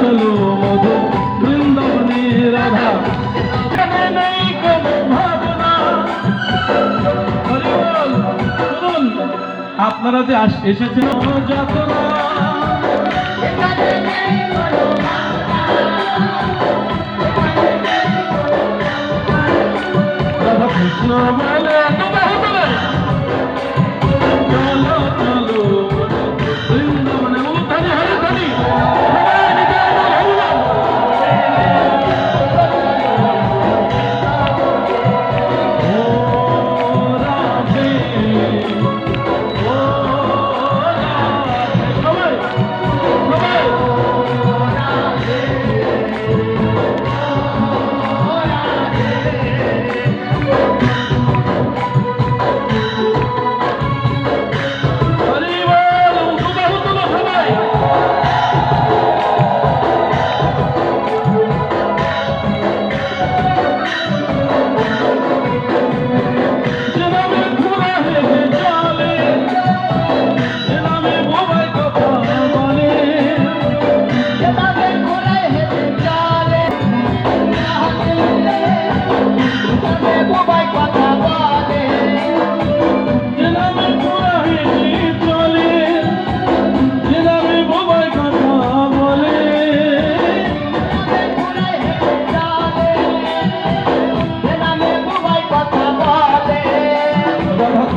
চলো মধু বৃন্দাবনে রাধা। আপনারা যে এসেছেন কৃষ্ণ বলে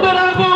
do